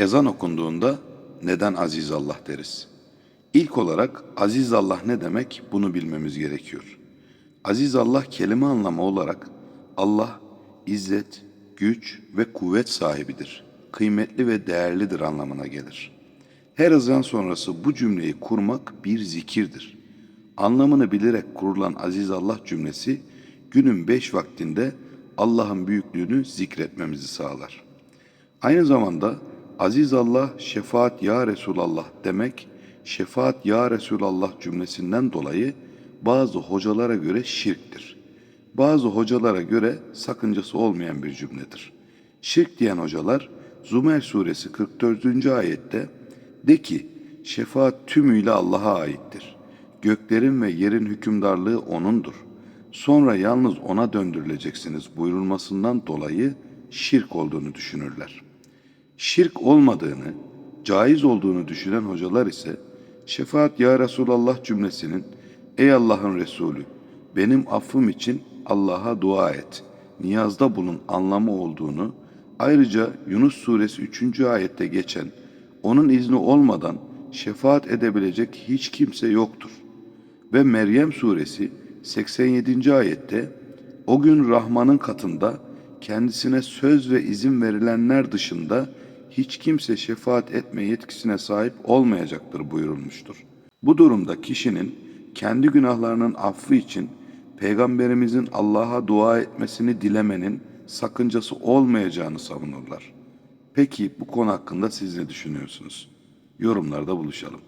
Ezan okunduğunda neden aziz Allah deriz? İlk olarak aziz Allah ne demek bunu bilmemiz gerekiyor. Aziz Allah kelime anlamı olarak Allah izzet, güç ve kuvvet sahibidir. Kıymetli ve değerlidir anlamına gelir. Her ezan sonrası bu cümleyi kurmak bir zikirdir. Anlamını bilerek kurulan aziz Allah cümlesi günün beş vaktinde Allah'ın büyüklüğünü zikretmemizi sağlar. Aynı zamanda aziz Allah şefaat ya Resulallah demek şefaat ya Resulallah cümlesinden dolayı bazı hocalara göre şirktir. Bazı hocalara göre sakıncası olmayan bir cümledir. Şirk diyen hocalar Zümer suresi 44. ayette de ki şefaat tümüyle Allah'a aittir. Göklerin ve yerin hükümdarlığı O'nundur. Sonra yalnız O'na döndürüleceksiniz buyurulmasından dolayı şirk olduğunu düşünürler. Şirk olmadığını, caiz olduğunu düşünen hocalar ise şefaat ya Resulallah cümlesinin Ey Allah'ın Resulü benim affım için Allah'a dua et. Niyazda bulun anlamı olduğunu ayrıca Yunus suresi 3. ayette geçen onun izni olmadan şefaat edebilecek hiç kimse yoktur. Ve Meryem suresi 87. ayette o gün Rahman'ın katında kendisine söz ve izin verilenler dışında hiç kimse şefaat etme yetkisine sahip olmayacaktır buyurulmuştur. Bu durumda kişinin kendi günahlarının affı için Peygamberimizin Allah'a dua etmesini dilemenin sakıncası olmayacağını savunurlar. Peki bu konu hakkında siz ne düşünüyorsunuz? Yorumlarda buluşalım.